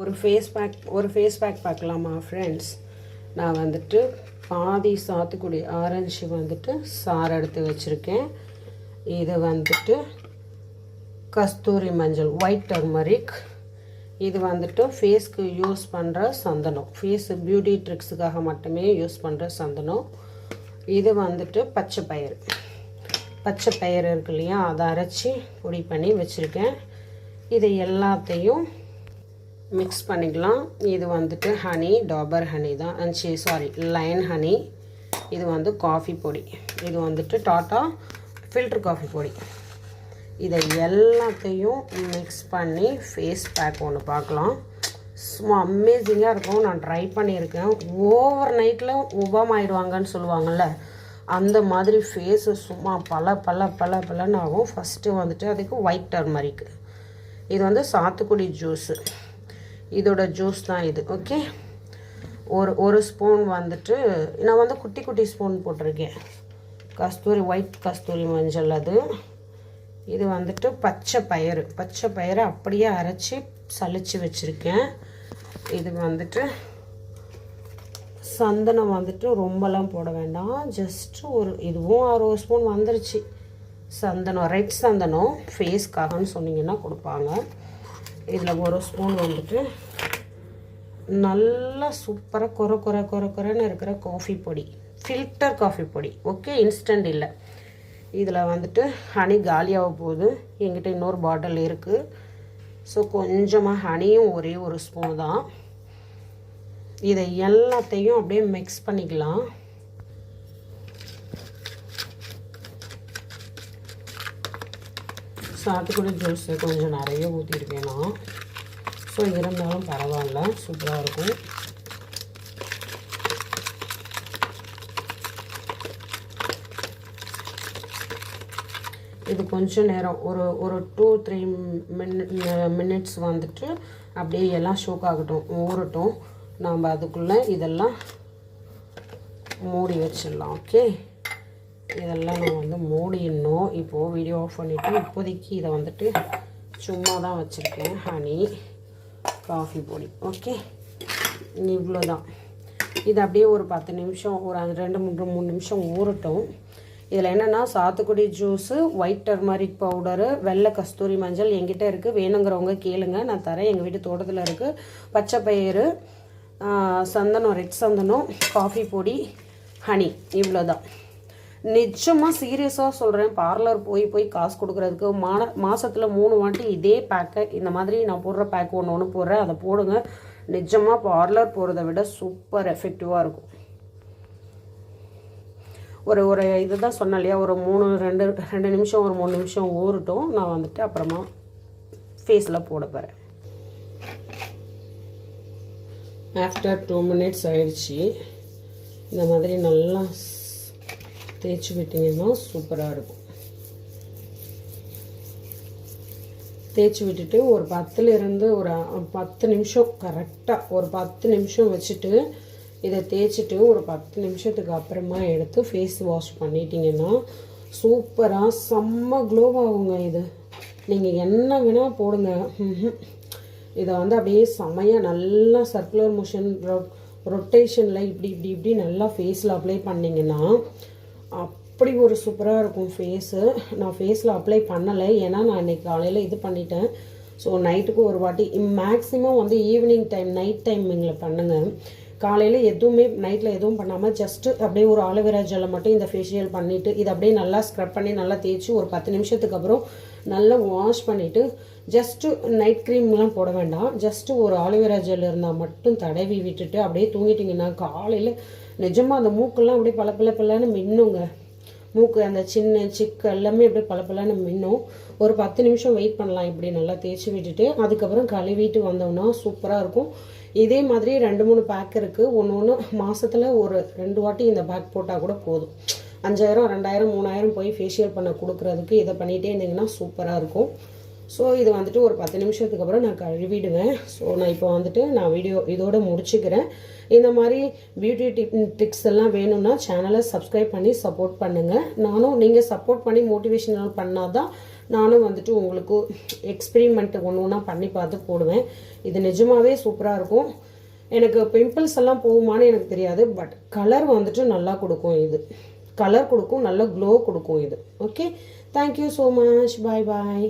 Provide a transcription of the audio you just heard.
ஒரு face pack ஒரு face pack பார்க்கலாமா ஃப்ரெண்ட்ஸ் நான் வந்துட்டு பாதி சாத்துக்குடி ஆரஞ்சு வந்துட்டு சாறு எடுத்து வச்சுருக்கேன். இது வந்துட்டு கஸ்தூரி மஞ்சள் ஒயிட் டர்மரிக் இது வந்துட்டு ஃபேஸ்க்கு யூஸ் பண்ணுற சந்தனம். ஃபேஸ் பியூட்டி ட்ரிக்ஸுக்காக மட்டுமே யூஸ் பண்ணுற சந்தனம். இது வந்துட்டு பச்சை பயிறு. பச்சை பயிறு இருக்கு இல்லையா அதை அரைச்சி பொடி பண்ணி வச்சுருக்கேன். இது எல்லாத்தையும் மிக்ஸ் பண்ணிக்கலாம். இது வந்துட்டு ஹனி டாபர் ஹனி தான். அண்ட் சாரி லைன் ஹனி இது வந்து காஃபி பொடி. இது வந்துட்டு டாட்டா ஃபில்டர் காஃபி பொடி. இதை எல்லாத்தையும் மிக்ஸ் பண்ணி ஃபேஸ் பேக் ஒன்று பார்க்கலாம். சும்மா அமேசிங்காக இருக்கும். நான் ட்ரை பண்ணியிருக்கேன். ஓவர் நைட்டில் உபம் ஆயிடுவாங்கன்னு சொல்லுவாங்கள்ல அந்த மாதிரி ஃபேஸு சும்மா பல பல பல பலன்னு ஆகும். ஃபஸ்ட்டு வந்துட்டு அதுக்கு ஒயிட் டர்மரிக்கு இது வந்து சாத்துக்குடி ஜூஸு இதோட ஜூஸ் தான் இது ஓகே ஒரு ஒரு ஸ்பூன் வந்துட்டு நான் வந்து குட்டி குட்டி ஸ்பூன் போட்டிருக்கேன். கஸ்தூரி ஒயிட் கஸ்தூரி மஞ்சள் அது. இது வந்துட்டு பச்சை பயிறு. பச்சை பயிரை அப்படியே அரைச்சி சளிச்சு வச்சுருக்கேன். இது வந்துட்டு சந்தனம் வந்துட்டு ரொம்பலாம் போட வேண்டாம். ஜஸ்ட்டு ஒரு இதுவும் ஒரு ஸ்பூன் வந்துருச்சு. சந்தனம் ரெட் சந்தனம் ஃபேஸ்க்காகன்னு சொன்னீங்கன்னா கொடுப்பாங்க. இதில் ஒரு ஸ்பூன் வந்துட்டு நல்லா சூப்பராக குறை குறை குறை குறைன்னு இருக்கிற காஃபி பொடி ஃபில்டர் காஃபி பொடி. ஓகே இன்ஸ்டன்ட் இல்லை. இதில் வந்துட்டு ஹனி காலியாக போகுது. என்கிட்ட இன்னொரு பாட்டில் இருக்குது ஸோ கொஞ்சமாக ஹனியும் ஒரே ஒரு ஸ்பூன் தான். இதை எல்லாத்தையும் அப்படியே மிக்ஸ் பண்ணிக்கலாம். சாத்துக்குடி ஜூஸ் கொஞ்சம் நிறைய ஊற்றிருக்கேன் நான் ஸோ இருந்தாலும் பரவாயில்ல. சூப்பராக இருக்கும். இது கொஞ்சம் நேரம். ஒரு ஒரு டூ த்ரீ மினிட் மினிட்ஸ் வந்துட்டு அப்படியே எல்லாம் ஷோக் ஆகட்டும். ஊறட்டும். நாம் அதுக்குள்ளே இதெல்லாம் மூடி வச்சிடலாம். ஓகே இதெல்லாம் நான் வந்து மூடிடணும். இப்போது வீடியோ ஆஃப் பண்ணிவிட்டு இப்போதைக்கு இதை வந்துட்டு சும்மா தான் வச்சுருக்கேன் ஹனி காஃபி பொடி. ஓகே இவ்வளோ தான் இது அப்படியே ஒரு பத்து நிமிஷம் ஒரு ரெண்டு மூன்று மூணு நிமிஷம் ஊறட்டும். இதில் என்னென்னா சாத்துக்குடி ஜூஸு ஒயிட் டர்மரிக் பவுடரு வெள்ளை கஸ்தூரி மஞ்சள் எங்கிட்ட இருக்குது வேணுங்கிறவங்க கேளுங்க. நான் தரேன். எங்கள் வீட்டு தோட்டத்தில் இருக்குது பச்சை பயிறு சந்தனம் ரெட் சந்தனம் காஃபி பொடி ஹனி இவ்வளோ தான் நிஜமாக சீரியஸாக சொல்கிறேன் பார்லர் போய் போய் காசு கொடுக்குறதுக்கு மான மாதத்தில் மூணு வாட்டி இதே பேக்கை இந்த மாதிரி நான் போடுற பேக் ஒன்று ஒன்று போடுறேன். அதை போடுங்க. நிஜமாக பார்லர் போகிறத விட சூப்பர் எஃபெக்டிவாக இருக்கும். ஒரு ஒரு இதுதான் சொன்னேன் இல்லையா? ஒரு மூணு ரெண்டு ரெண்டு நிமிஷம் ஒரு மூணு நிமிஷம் ஊறட்டும். நான் வந்துட்டு அப்புறமா ஃபேஸில் போட போகிறேன் ஆஃப்டர் டூ மினிட்ஸ் ஆயிடுச்சு. இந்த மாதிரி நல்லா தேய்ச்சி விட்டிங்கன்னா சூப்பராக இருக்கும். தேய்ச்சி விட்டுட்டு ஒரு பத்துலேருந்து ஒரு பத்து நிமிஷம் கரெக்டாக ஒரு பத்து நிமிஷம் வச்சுட்டு இதை தேய்ச்சிட்டு ஒரு பத்து நிமிஷத்துக்கு அப்புறமா எடுத்து ஃபேஸ் வாஷ் பண்ணிட்டீங்கன்னா சூப்பராக செம்ம க்ளோவாகுங்க இது. நீங்கள் என்ன வேணால் போடுங்க. இதை வந்து அப்படியே செமையாக நல்லா சர்க்குலர் மோஷன் ரொட்டேஷனில் இப்படி இப்படி இப்படி நல்லா ஃபேஸில் அப்ளை பண்ணிங்கன்னா அப்படி ஒரு சூப்பராக இருக்கும் ஃபேஸு நான் ஃபேஸில் அப்ளை பண்ணலை. ஏன்னா நான் இன்றைக்கி காலையில் இது பண்ணிட்டேன். ஸோ நைட்டுக்கு ஒரு வாட்டி மேக்ஸிமம் வந்து ஈவினிங் டைம் நைட் டைமிங்கில் பண்ணுங்கள் காலையில் எதுவுமே நைட்டில் எதுவும் பண்ணாமல் ஜஸ்ட்டு அப்படியே ஒரு ஆலோவேரா ஜெல்லை மட்டும் இந்த ஃபேஷியல் பண்ணிவிட்டு இதை அப்படியே நல்லா ஸ்க்ரப் பண்ணி நல்லா தேய்ச்சி ஒரு பத்து நிமிஷத்துக்கு அப்புறம் நல்லா வாஷ் பண்ணிவிட்டு ஜஸ்ட்டு நைட் க்ரீம்லாம் போட வேண்டாம். ஜஸ்ட்டு ஒரு ஆலோவேரா ஜெல் இருந்தால் மட்டும் தடவி விட்டுட்டு அப்படியே தூங்கிட்டிங்கன்னா காலையில் நிஜமாக அந்த மூக்கெல்லாம் அப்படியே பல பல பலன்னு மின்னுங்க. மூக்கு அந்த சின்ன சிக்கு எல்லாமே அப்படியே பல பலன்னு மின்னும். ஒரு பத்து நிமிஷம் வெயிட் பண்ணலாம் இப்படி நல்லா தேய்ச்சி விட்டுட்டு அதுக்கப்புறம் கழுவிட்டு வந்தோம்னா சூப்பராக இருக்கும். இதே மாதிரி ரெண்டு மூணு பேக் இருக்குது ஒன்று ஒன்று மாதத்தில் ஒரு ரெண்டு வாட்டி இந்த பேக் போட்டால் கூட போதும். அஞ்சாயிரம் ரெண்டாயிரம் மூணாயிரம் போய் ஃபேஷியல் பண்ண கொடுக்குறதுக்கு இதை பண்ணிகிட்டே இருந்தீங்கன்னா சூப்பராக இருக்கும். ஸோ இது வந்துட்டு ஒரு பத்து நிமிஷத்துக்கு அப்புறம் நான் கழுவிடுவேன். ஸோ நான் இப்போ வந்துட்டு நான் வீடியோ இதோடு முடிச்சுக்கிறேன். இந்த மாதிரி பியூட்டி டிப் டிப்ஸ் எல்லாம் வேணும்னா சேனலை சப்ஸ்கிரைப் பண்ணி சப்போர்ட் பண்ணுங்கள் நானும் நீங்கள் சப்போர்ட் பண்ணி மோட்டிவேஷனல் பண்ணால் தான் நானும் வந்துட்டு உங்களுக்கு எக்ஸ்பெரிமெண்ட்டு ஒன்று ஒன்றா பண்ணி பார்த்து போடுவேன். இது நிஜமாகவே சூப்பராக இருக்கும். எனக்கு பிம்பிள்ஸ் எல்லாம் போகுமான்னு எனக்கு தெரியாது பட் கலர் வந்துட்டு நல்லா கொடுக்கும் இது. கலர் கொடுக்கும் நல்ல க்ளோ கொடுக்கும் இது. Okay thank you so much bye bye